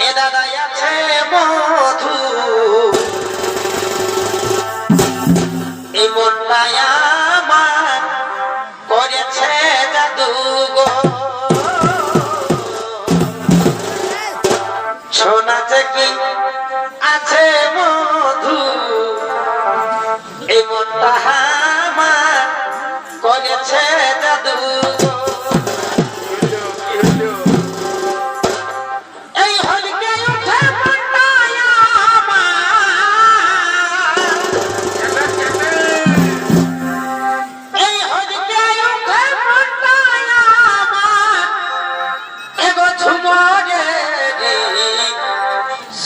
এ আছে মধু। এই মনটাই